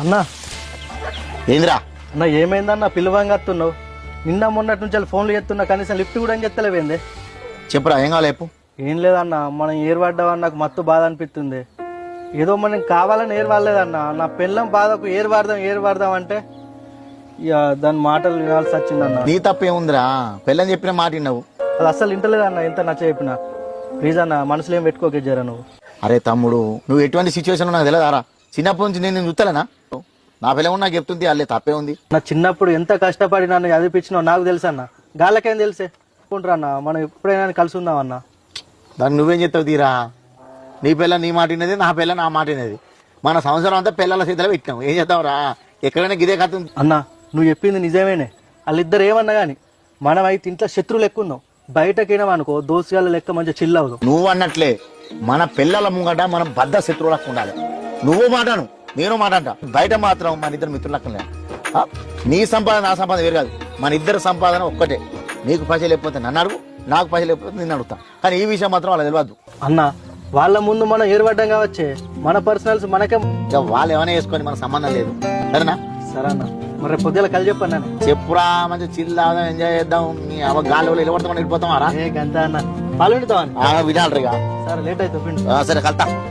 అన్నా. ఏందిరా? అన్న ఏమైందన్న? పిలువంగా వస్తున్నావు నిన్న మొన్నటి నుంచి వాళ్ళు ఫోన్లు చేస్తున్నా కనీసం లిఫ్ట్ కూడా ఏం చెత్తలేవేంది చెప్పురా ఏం కావాలి చెప్పు. ఏం లేదన్న మనం ఏరు పడ్డామని నాకు మత్తు బాధ అనిపిస్తుంది. ఏదో మనం కావాలని ఏరు వాడలేదన్న నా పిల్లం బాధకు ఏరు వాడదాం ఏరు వాడదాం అంటే ఇక దాని మాటలు వినాల్సి వచ్చిందన్న. నీ తప్పేముందిరా పెళ్ళని చెప్పిన మాట విన్నావు. అది అస్సలు ఇంటలేదన్న ఎంత నచ్చ చెప్పిన. ప్లీజ్ అన్న మనసులో ఏం పెట్టుకోకే జరా నువ్వు. అరే తమ్ముడు నువ్వు ఎటువంటి సిచ్యువేషన్ నాకు తెలియదారా? చిన్నప్పటి నుంచి నేను చూస్తలేనా నా పిల్ల నాకు చెప్తుంది అల్లే తప్పే ఉంది. నా చిన్నప్పుడు ఎంత కష్టపడి నన్ను చదివించినావు నాకు తెలుసు అన్న. గాళ్ళకేం తెలిసే? అనుకుంటారా అన్న మనం ఎప్పుడైనా కలిసి ఉందాం అన్న. దాన్ని నువ్వేం చెప్తావు తీరా? నీ పిల్ల నీ మాట వినేది నా పిల్ల నా మాట వినేది మన సంవత్సరం అంతా పిల్లల చేతిలో పెట్టినాం. ఏం చేద్దాంరా? ఎక్కడైనా గిదే కథ. అన్న నువ్వు చెప్పింది నిజమేనే. వాళ్ళిద్దరు ఏమన్నా కానీ మనం అయితే ఇంట్లో శత్రువులు ఎక్కువ ఉన్నాం. బయటకైనా అనుకో దోసుగాల లెక్క మంచిగా చిల్ అవుదాం. నువ్వు అన్నట్లే మన పిల్లల ముంగట మనం బద్ద శత్రువులకు ఉండాలి. నువ్వు మాటను నేను మాట అంట బయట మాత్రం మన ఇద్దరు మిత్రులకు నీ సంపాదన నా సంపాదన వేరు కాదు. మన ఇద్దరు సంపాదన ఒక్కటే. నీకు పైసలు లేకపోతే నన్ను అడుగు నాకు పైసలు లేకపోతే నిన్ను అడుగుతా. కానీ ఈ విషయం మాత్రం వాళ్ళకి తెలియదు. అన్న వాళ్ళ ముందు మనం ఏర్పడ్డం కావచ్చే. మన పర్సనల్స్ మనకే వాళ్ళు ఏమైనా వేసుకొని మన సంబంధం లేదు. సరేనా? సరే అన్న. మరి రేపు పొద్దున కలిసి చెప్పాను నేను. చెప్పురా మంచి చిల్లాదాం ఎంజాయ్ చేద్దాం. అవ గాలి నిలబడతాం వెళ్ళిపోతాం రా. ఏ గంట అన్న. పాలు అన్న? వినాలి ఇక. సరే లేట్ అవుతుంది ఆ, సరే కలుతా.